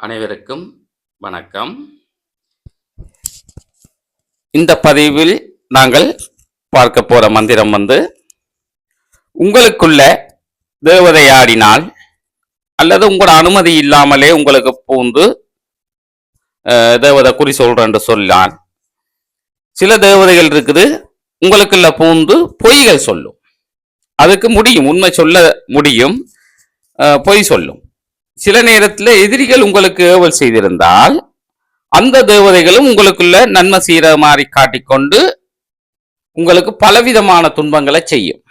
அனைவருக்கும் வணக்கம். இந்த பதிவில் நாங்கள் பார்க்க போற மந்திரம் வந்து உங்களுக்குள்ள தேவதை ஆடினால் அல்லது உங்களோட அனுமதி இல்லாமலே உங்களுக்கு பூந்து தேவதை குறி சொல்றேன்னு சொல்லால் சில தேவதைகள் இருக்குது உங்களுக்குள்ள பூந்து பொய்கள் சொல்லும். அதுக்கு முடியும் உண்மை சொல்ல முடியும் பொய் சொல்லும். சில நேரத்தில் எதிரிகள் உங்களுக்கு ஏவல் செய்திருந்தால் அந்த தேவதைகளும் உங்களுக்குள்ள நன்மை செய்கிற மாதிரி காட்டிக்கொண்டு உங்களுக்கு பலவிதமான துன்பங்களை செய்யும்.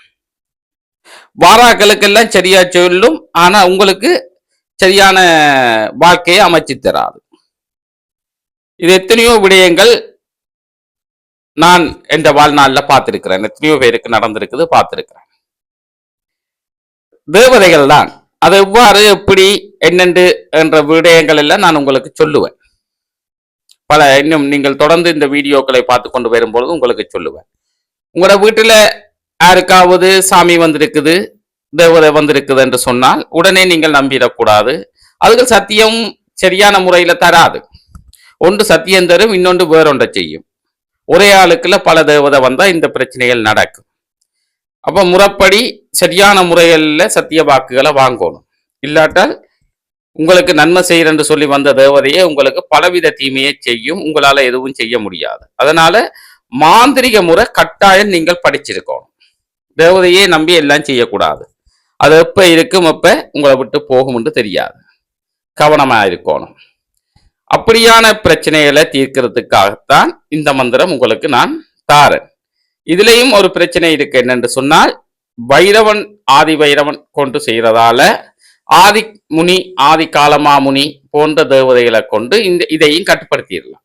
வாராக்களுக்கெல்லாம் சரியா சொல்லும் ஆனா உங்களுக்கு சரியான வாழ்க்கையை அமைச்சு தராது. இது எத்தனையோ விடயங்கள் நான் என்ற வாழ்நாளில் பார்த்துருக்கிறேன். எத்தனையோ பேருக்கு நடந்திருக்குது பார்த்துருக்கிறேன். தேவதைகள் தான். அது எவ்வாறு எப்படி என்னென்று என்ற விடயங்கள் எல்லாம் நான் உங்களுக்கு சொல்லுவேன். பல இன்னும் நீங்கள் தொடர்ந்து இந்த வீடியோக்களை பார்த்து கொண்டு வரும்பொழுது உங்களுக்கு சொல்லுவேன். உங்களோட வீட்டில் யாருக்காவது சாமி வந்திருக்குது தேவதை வந்திருக்குது என்று சொன்னால் உடனே நீங்கள் நம்பிடக்கூடாது. அதுக்கு சத்தியம் சரியான முறையில் தராது. ஒன்று சத்தியம் தரும் இன்னொன்று வேறொன்றை செய்யும். ஒரே ஆளுக்குள்ள பல தேவதை வந்தால் இந்த பிரச்சனைகள் நடக்கும். அப்ப முறைப்படி சரியான முறைகளில் சத்திய வாக்குகளை வாங்கணும். இல்லாட்டால் உங்களுக்கு நன்மை செய்யறன்னு சொல்லி வந்த தேவதையே உங்களுக்கு பலவித தீமையை செய்யும் உங்களால எதுவும் செய்ய முடியாது. அதனால மாந்திரிக முறை கட்டாயம் நீங்கள் படிச்சிருக்கணும். தேவதையே நம்பி எல்லாம் செய்யக்கூடாது. அது எப்ப இருக்கும் எப்ப உங்களை விட்டு போகும்னு தெரியாது. கவனமா இருக்கணும். அப்படியான பிரச்சனைகளை தீர்க்கிறதுக்காகத்தான் இந்த மந்திரம் உங்களுக்கு நான் தாரேன். இதுலயும் ஒரு பிரச்சனை இருக்கு. என்னென்று சொன்னால் வைரவன் ஆதி வைரவன் கொண்டு செய்கிறதால ஆதி முனி ஆதி காலமா முனி போன்ற தேவதைகளை கொண்டு இந்த இதையும் கட்டுப்படுத்திடலாம்.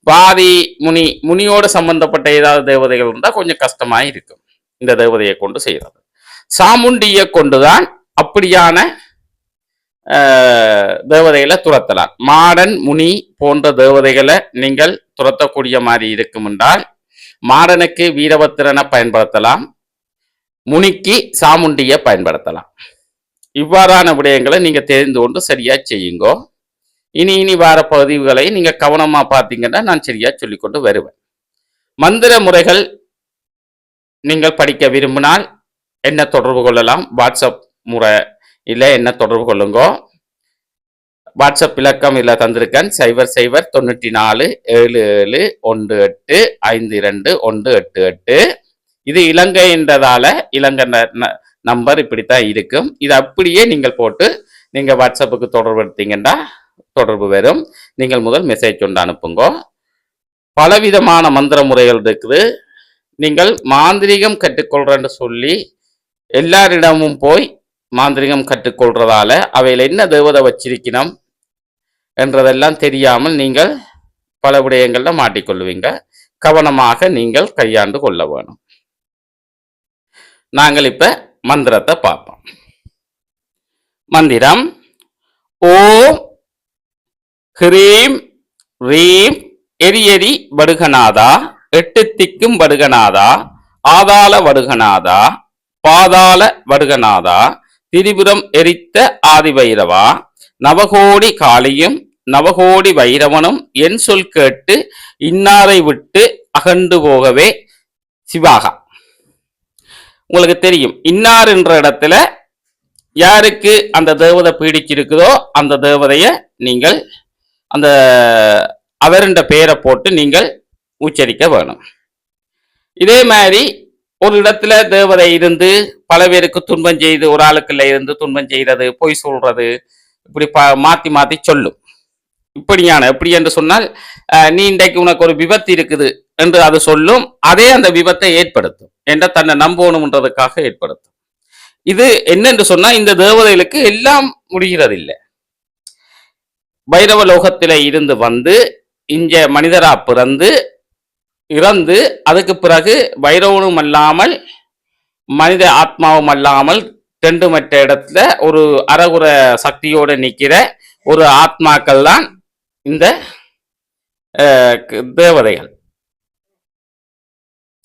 இப்ப ஆதி முனி முனியோட சம்பந்தப்பட்ட ஏதாவது தேவதைகள் இருந்தால் கொஞ்சம் கஷ்டமாக இருக்கும் இந்த தேவதையை கொண்டு செய்கிறது. சாமுண்டியை கொண்டுதான் அப்படியான தேவதைகளை துரத்தலாம். மாடன் முனி போன்ற தேவதைகளை நீங்கள் துரத்தக்கூடிய மாதிரி இருக்கும் என்றால் மாடனுக்கு வீரபத்திரனை பயன்படுத்தலாம். முனிக்கு சாமுண்டியை பயன்படுத்தலாம். இவ்வாறான விடயங்களை நீங்கள் தெரிந்து கொண்டு சரியாக செய்யுங்கோ. இனி இனி வார பதிவுகளை நீங்கள் கவனமாக பார்த்தீங்கன்னா நான் சரியாக சொல்லிக்கொண்டு வருவேன். மந்திர முறைகள் நீங்கள் படிக்க விரும்பினால் என்ன தொடர்பு கொள்ளலாம்? வாட்ஸ்அப் முறை இல்லை என்ன தொடர்பு கொள்ளுங்கோ? வாட்ஸ்அப் இலக்கம் இல்லை தந்திருக்கேன். சைபர் சைபர் தொண்ணூற்றி நாலு ஏழு ஏழு ஒன்று எட்டு ஐந்து இரண்டு ஒன்று எட்டு எட்டு. இது இலங்கைன்றதால இலங்கை ந- ந- நம்பர் இப்படித்தான் இருக்கும். இது அப்படியே நீங்கள் போட்டு நீங்கள் வாட்ஸ்அப்புக்கு தொடர்பு எடுத்தீங்கன்னா தொடர்பு வரும். நீங்கள் முதல் மெசேஜ் கொண்டு அனுப்புங்க. பலவிதமான மந்திர முறைகள் இருக்குது. நீங்கள் மாந்திரீகம் கற்றுக்கொள்றேன்னு சொல்லி எல்லாரிடமும் போய் மாந்திரிகம் கற்றுக்கொள்றதால அவையில் என்ன தேவதை வச்சிருக்கணும் என்றதெல்லாம் தெரியாமல் நீங்கள் பல விடயங்களில் மாட்டிக்கொள்வீங்க கவனமாக நீங்கள் கையாண்டு கொள்ள வேணும். நாங்கள் இப்ப மந்திரத்தை பார்ப்போம். மந்திரம் ஓம் ஹ்ரீம் ரீம் எரி எரி வடுகநாதா எட்டு திக்கும் வடுகநாதா ஆதாள வடுகநாதா பாதாள வடுகநாதா திரிபுரம் எரித்த ஆதிபைரவா நவகோடி காளியும் நவகோடி வைரவனும் என் சொல் கேட்டு இன்னாரை விட்டு அகண்டு போகவே சிவாகா. உங்களுக்கு தெரியும் இன்னார் என்ற இடத்துல யாருக்கு அந்த தேவதை பீடிச்சிருக்குதோ அந்த தேவதையை நீங்கள் அந்த அவருண்ட பெயரை போட்டு நீங்கள் உச்சரிக்க வேணும். இதே மாதிரி ஒரு இடத்துல தேவதை இருந்து பல பேருக்கு துன்பம் செய்து ஒரு ஆளுக்குள்ள இருந்து துன்பம் செய்யறது பொய் சொல்றது இப்படி பா மாத்தி மாத்தி சொல்லும் இப்படியான எப்படி என்று சொன்னால் அஹ், நீ இன்றைக்கு உனக்கு ஒரு விபத்து இருக்குது என்று அது சொல்லும் அதே அந்த விபத்தை ஏற்படுத்தும் என்ற தன்னை நம்பணுன்றதுக்காக ஏற்படுத்தும். இது என்னென்று சொன்னால் இந்த தேவதைகளுக்கு எல்லாம் முடிகிறதில்லை. பைரவ லோகத்தில இருந்து வந்து இங்க மனிதரா பிறந்து இறந்து அதுக்கு பிறகு பைரவனும் அல்லாமல் மனித ஆத்மாவும் அல்லாமல் தெண்டு மற்ற இடத்துல ஒரு அறகுற சக்தியோடு நிற்கிற ஒரு ஆத்மாக்கள் தான் இந்த தேவதைகள்.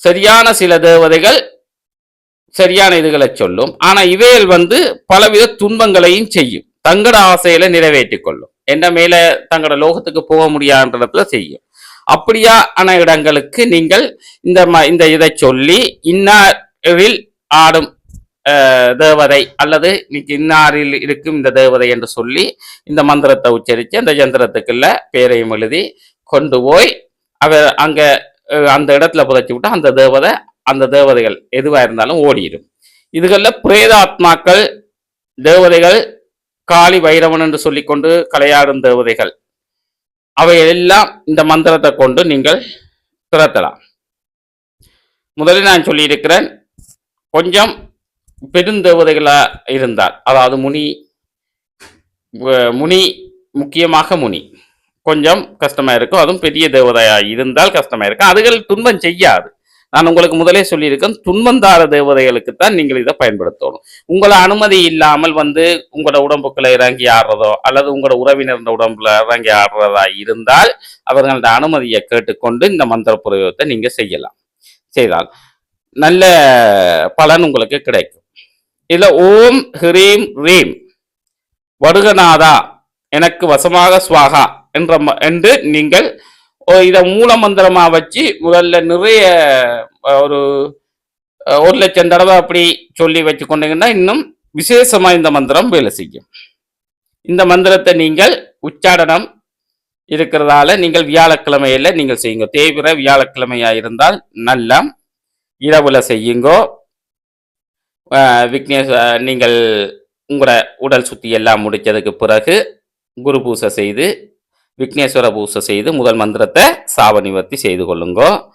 சரியான சில தேவதைகள் சரியான இதுகளை சொல்லும். ஆனா இவைகள் வந்து பலவித துன்பங்களையும் செய்யும். தங்கட ஆசையில நிறைவேற்றிக் கொள்ளும். என்ன மேல தங்களோட லோகத்துக்கு போக முடியாதுன்றதுல செய்யும். அப்படியான இடங்களுக்கு நீங்கள் இந்த ம இந்த இதை சொல்லி இன்னாரில் ஆடும் தேவதை அல்லது இன்னைக்கு இன்னாரில் இருக்கும் இந்த தேவதை என்று சொல்லி இந்த மந்திரத்தை உச்சரித்து அந்த யந்திரத்துக்குள்ள பேரையும் எழுதி கொண்டு போய் அவர் அங்கே அந்த இடத்துல புதைச்சி விட்டு அந்த தேவதை அந்த தேவதைகள் எதுவாக இருந்தாலும் ஓடிடும். இதுகளில் பிரேதாத்மாக்கள் தேவதைகள் காளி வைரவன் என்று சொல்லிக்கொண்டு கலையாடும் தேவதைகள். அவையெல்லாம் இந்த மந்திரத்தை கொண்டு நீங்கள் திறத்தலாம் முதலில் நான் சொல்லியிருக்கிறேன் கொஞ்சம் பெருந்தேவதைகளா இருந்தால் அதாவது முனி முனி முக்கியமாக முனி. கொஞ்சம் கஷ்டமா இருக்கும். அதுவும் பெரிய தேவதையா இருந்தால் கஷ்டமா இருக்கும். அதுகள் துன்பம் செய்யாது. நான் உங்களுக்கு முதலே சொல்லியிருக்கேன் துன்பந்தார தேவதைகளுக்கு தான் நீங்கள் இதை பயன்படுத்தணும். உங்களை அனுமதி இல்லாமல் வந்து உங்களோட உடம்புக்குள்ள இறங்கி ஆடுறதோ அல்லது உங்களோட உறவினர் உடம்புல இறங்கி ஆடுறதா இருந்தால் அவர்களோட அனுமதியை கேட்டுக்கொண்டு இந்த மந்திர பிரயோகத்தை நீங்க செய்யலாம். செய்தால் நல்ல பலன் உங்களுக்கு கிடைக்கும். இதுல ஓம் ஹ்ரீம் ரீம். வருகநாதா எனக்கு வசமாக சுவாகா என்ற ம- என்று நீங்கள் இதை மூல மந்திரமாக வச்சு முதல்ல நிறைய ஒரு ஒரு லட்சம் தடவை அப்படி சொல்லி வச்சு கொண்டீங்கன்னா இன்னும் விசேஷமாக இந்த மந்திரம் வேலை செய்யும். இந்த மந்திரத்தை நீங்கள் உச்சாடனம் இருக்கிறதால நீங்கள் வியாழக்கிழமையில நீங்கள் செய்யுங்க. தேவிர வியாழக்கிழமையாக இருந்தால் நல்ல இரவுல செய்யுங்கோ. விக்னேஷ் நீங்கள் உங்களோட உடல் சுத்தி எல்லாம் முடித்ததுக்கு பிறகு குரு பூசை செய்து விக்னேஸ்வர பூசை செய்து முதல் மந்திரத்தை சாவநிவர்த்தி செய்து கொள்ளுங்கோ.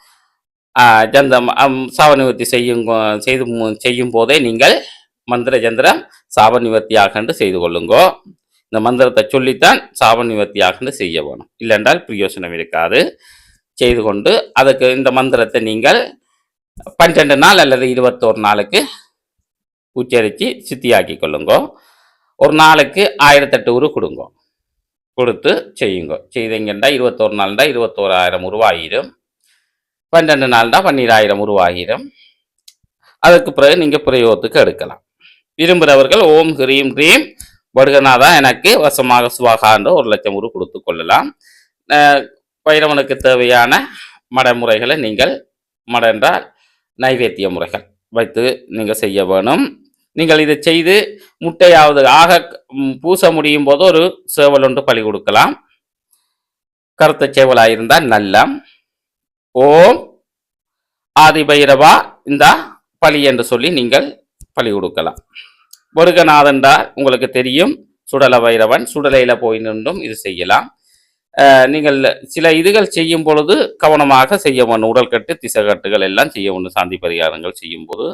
ஆஹ் ஜந்தம் செய்யும் செய்து மு- செய்யும் போதே நீங்கள் மந்திர ஜந்திரம் சாவ நிவர்த்தியாக செய்து கொள்ளுங்கோ. இந்த மந்திரத்தை சொல்லித்தான் சாவ நிவர்த்தியாக செய்ய வேணும். இல்லைன்றால் பிரயோசனம் இருக்காது. செய்து கொண்டு அதுக்கு இந்த மந்திரத்தை நீங்கள் பன்னிரெண்டு நாள் அல்லது இருபத்தோரு நாளுக்கு உச்சரித்து சித்தியாக்கி கொள்ளுங்கோ. ஒரு நாளுக்கு ஆயிரத்தெட்டு உரு கொடுங்கோ. கொடுத்து செய்யுங்க. செய்தீங்கன்னா இருபத்தோரு நாள்டா இருபத்தோராயிரம் உருவாகிடும். பன்னெண்டு நாள்டா பன்னிராயிரம் உருவாகிடும். அதுக்கு பிறகு நீங்கள் பிரயோகத்துக்கு எடுக்கலாம். விரும்புகிறவர்கள் ஓம் ஹ்ரீம் ஹ்ரீம். வடுகநாதா எனக்கு வசமாக சுவாகான்ற ஒரு லட்சம் உரு கொடுத்து கொள்ளலாம். வைரவனுக்கு பைரவனுக்கு தேவையான மடமுறைகளை நீங்கள் மடென்றால் நைவேத்திய முறைகள் வைத்து நீங்கள் செய்ய வேணும். நீங்கள் இதை செய்து முட்டையாவது ஆக பூச முடியும் போது ஒரு சேவல் ஒன்று பலி கொடுக்கலாம். கருத்த சேவலாயிருந்தால் நல்லம் ஓம் ஆதி பைரவா இந்த பலி என்று சொல்லி நீங்கள் பலி கொடுக்கலாம். முருகநாதன்டா உங்களுக்கு தெரியும். சுடல பைரவன் சுடலையில் போய் நின்றும் இது செய்யலாம். நீங்கள் சில இதுகள் செய்யும் பொழுது கவனமாக செய்ய வேணும் உடல்கட்டு திசைக்கட்டுகள் எல்லாம் செய்ய வேணும் சாந்தி பரிகாரங்கள் செய்யும் போது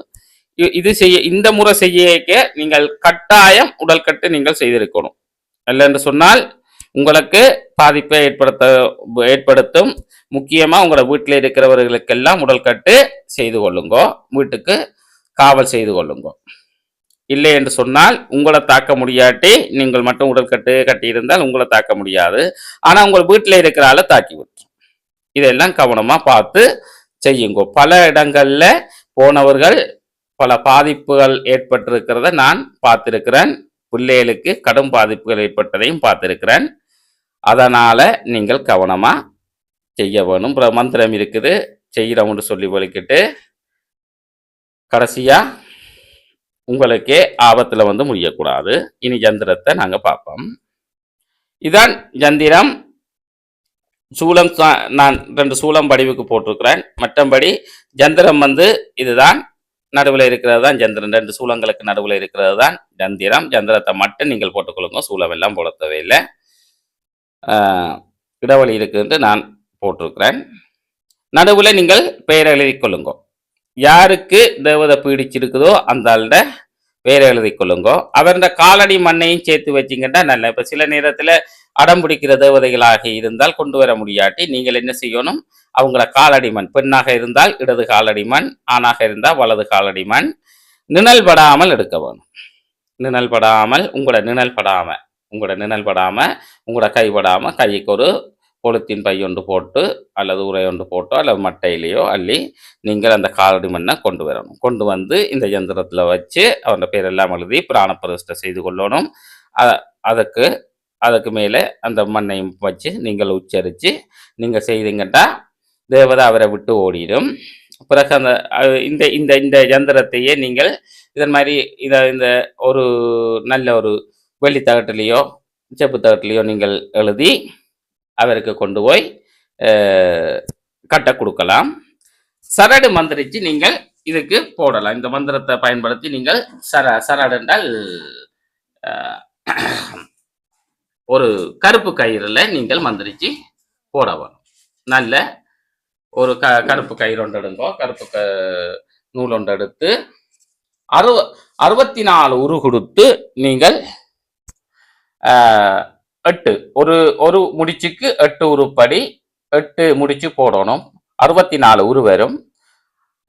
இது செய்ய இந்த முறை செய்ய நீங்கள் கட்டாயம் உடல் கட்டு நீங்கள் செய்திருக்கணும். இல்லை என்று சொன்னால் உங்களுக்கு பாதிப்பை ஏற்படுத்த ஏற்படுத்தும். முக்கியமாக உங்களோட வீட்டில் இருக்கிறவர்களுக்கெல்லாம் உடல்கட்டு செய்து கொள்ளுங்கோ. வீட்டுக்கு காவல் செய்து கொள்ளுங்கோ. இல்லை என்று சொன்னால் உங்களை தாக்க முடியாட்டி நீங்கள் மட்டும் உடல்கட்டு கட்டியிருந்தால் உங்களை தாக்க முடியாது. ஆனால் உங்கள் வீட்டில் இருக்கிற ஆளை தாக்கி விட்டுரும். இதெல்லாம் கவனமாக பார்த்து செய்யுங்கோ. பல இடங்களில் போனவர்கள் பல பாதிப்புகள் ஏற்பட்டிருக்கிறத நான் பார்த்திருக்கிறேன். பிள்ளைகளுக்கு கடும் பாதிப்புகள் ஏற்பட்டதையும் பார்த்திருக்கிறேன். அதனால் நீங்கள் கவனமாக செய்ய வேணும். மந்திரம் இருக்குது. செய்கிறோம்னு சொல்லி ஒழிக்கிட்டு கடைசியாக உங்களுக்கே ஆபத்தில் வந்து முடியக்கூடாது இனி ஜந்திரத்தை நாங்கள் பார்ப்போம். இதான் ஜந்திரம் சூலம் சா- நான் ரெண்டு சூலம் வடிவுக்கு போட்டிருக்கிறேன். மற்றபடி ஜந்திரம் வந்து இதுதான். நடுவில் இருக்கிறது தான் சந்திரன். ரெண்டு சூலங்களுக்கு நடுவில் இருக்கிறது தான் ஜந்திரம் சந்திரத்தை மட்டும் நீங்கள் போட்டுக்கொள்ளுங்க. சூலம் எல்லாம் போட தேவையில்லை ஆஹ், இருக்குன்ட்டு நான் போட்டிருக்கிறேன். நடுவில் நீங்கள் பெயர் எழுதி கொள்ளுங்க. யாருக்கு தேவதை பீடிச்சிருக்குதோ அந்த ஆள்ட பெயர் எழுதி கொள்ளுங்க. அவருடைய காலடி மண்ணையும் சேர்த்து வச்சிங்கன்னா நல்ல இப்போ சில நேரத்தில் அடம் பிடிக்கிற தேவதைகளாக இருந்தால் கொண்டு வர முடியாட்டி நீங்கள் என்ன செய்யணும்? அவங்கள காலடி மண் பெண்ணாக இருந்தால் இடது காலடி மண் ஆணாக இருந்தால் வலது காலடி மண் நிழல் படாமல் எடுக்க வேணும். நிழல் படாமல் உங்களோட நிழல் படாமல் உங்களோட நிழல் படாமல் உங்களோட கை கைக்கு ஒரு பொலித்தீன் பை ஒன்று போட்டு அல்லது உரை ஒன்று போட்டோ அல்லது மட்டையிலையோ அள்ளி நீங்கள் அந்த காலடி மண்ணை கொண்டு வரணும். கொண்டு வந்து இந்த இயந்திரத்தில் வச்சு அவனோட பேரெல்லாம் எழுதி பிராண பிரதிஷ்டை செய்து கொள்ளணும். அதற்கு அதுக்கு மேலே அந்த மண்ணையும் வச்சு நீங்கள் உச்சரித்து நீங்கள் செய்தீங்கன்னா தேவதை அவரை விட்டு ஓடிடும். பிறகு அந்த இந்த இந்த இந்த யந்திரத்தையே நீங்கள் இதன் மாதிரி இதை இந்த ஒரு நல்ல ஒரு வெள்ளி தகட்டிலேயோ செப்பு தகட்டிலேயோ நீங்கள் எழுதி அவருக்கு கொண்டு போய் கட்ட கொடுக்கலாம். சரடு மந்திரிச்சு நீங்கள் இதுக்கு போடலாம். இந்த மந்திரத்தை பயன்படுத்தி நீங்கள் சர சரடு என்றால் ஒரு கருப்பு கயிறில் நீங்கள் மந்திரிச்சு போட வேணும். நல்ல ஒரு க கருப்பு கயிறு ஒன்று எடுங்கோ. கருப்பு க நூல் ஒன்று எடுத்து அறுவ அறுபத்தி நாலு உரு கொடுத்து நீங்கள் எட்டு ஒரு ஒரு முடிச்சுக்கு எட்டு உருப்படி எட்டு முடிச்சு போடணும். அறுபத்தி நாலு உரு வரும்.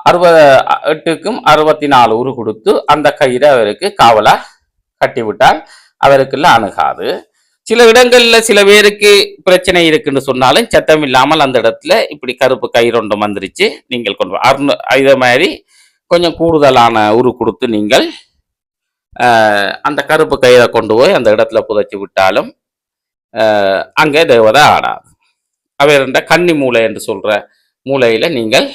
அறுபது எட்டுக்கும் அறுபத்தி நாலு உரு கொடுத்து அந்த கயிறை அவருக்கு காவலாக கட்டிவிட்டால் அவருக்குலாம் அவருக்குள்ள அணுகாது. சில இடங்கள்ல சில பேருக்கு பிரச்சனை இருக்குன்னு சொன்னாலும் சத்தம் இல்லாமல் அந்த இடத்துல இப்படி கருப்பு கயிறொண்டு வந்துருச்சு. நீங்கள் கொண்டு அறுநூ இதே மாதிரி கொஞ்சம் கூடுதலான உரு கொடுத்து நீங்கள் அந்த கருப்பு கயிறை கொண்டு போய் அந்த இடத்துல புதைச்சி விட்டாலும் அங்கே தேவதை ஆடாது. அவருடைய கன்னி மூளை என்று சொல்கிற மூளையில் நீங்கள்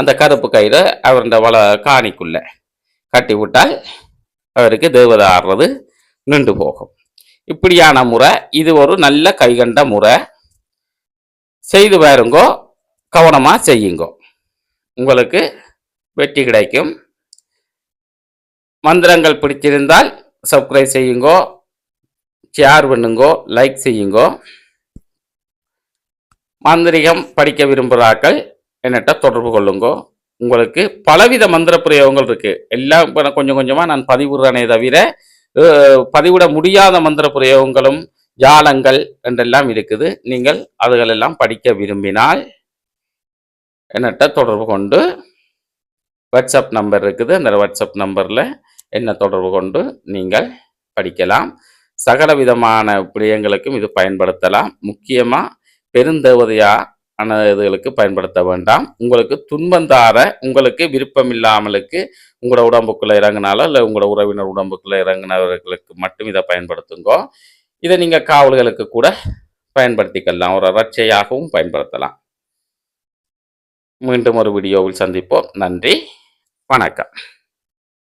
அந்த கருப்பு கயிறை அவருடைய வள காணிக்குள்ளே கட்டி விட்டால் அவருக்கு தேவதை ஆடுறது நின்று போகும். இப்படியான முறை இது ஒரு நல்ல கைகண்ட முறை. செய்து பாருங்கோ கவனமாக செய்யுங்கோ. உங்களுக்கு வெற்றி கிடைக்கும். மந்திரங்கள் பிடிச்சிருந்தால் சப்ஸ்கிரைப் செய்யுங்கோ. ஷேர் பண்ணுங்கோ லைக் செய்யுங்கோ. மாந்திரிகம் படிக்க விரும்புகிறாக்கள் என்னட்ட தொடர்பு கொள்ளுங்கோ. உங்களுக்கு பலவித மந்திர பிரயோகங்கள் இருக்குது எல்லாம் நான் கொஞ்சம் கொஞ்சமாக நான் பதிவிடுறேனே தவிர பதிவிட முடியாத மந்திர பிரயோகங்களும் ஜாலங்கள் என்றெல்லாம் இருக்குது. நீங்கள் அதுகளெல்லாம் படிக்க விரும்பினால் என்னட்ட தொடர்பு கொண்டு வாட்ஸ்அப் நம்பர் இருக்குது. அந்த வாட்ஸ்அப் நம்பரில் என்ன தொடர்பு கொண்டு நீங்கள் படிக்கலாம். சகல விதமான விடயங்களுக்கும் இது பயன்படுத்தலாம். முக்கியமாக பெருந்தேவதையாக இதுகளுக்கு பயன்படுத்த வேண்டாம். உங்களுக்கு துன்பந்தார உங்களுக்கு விருப்பம் இல்லாமலுக்கு உங்களோட உடம்புக்குள்ளே இறங்கினாலோ இல்லை உங்களோட உறவினர் உடம்புக்குள்ள இறங்கினவர்களுக்கு மட்டும் இதை பயன்படுத்துங்கோ. இதை நீங்கள் காவல்களுக்கு கூட பயன்படுத்திக்கலாம். ஒரு ரட்சையாகவும் பயன்படுத்தலாம். மீண்டும் ஒரு வீடியோவில் சந்திப்போம். நன்றி. வணக்கம்.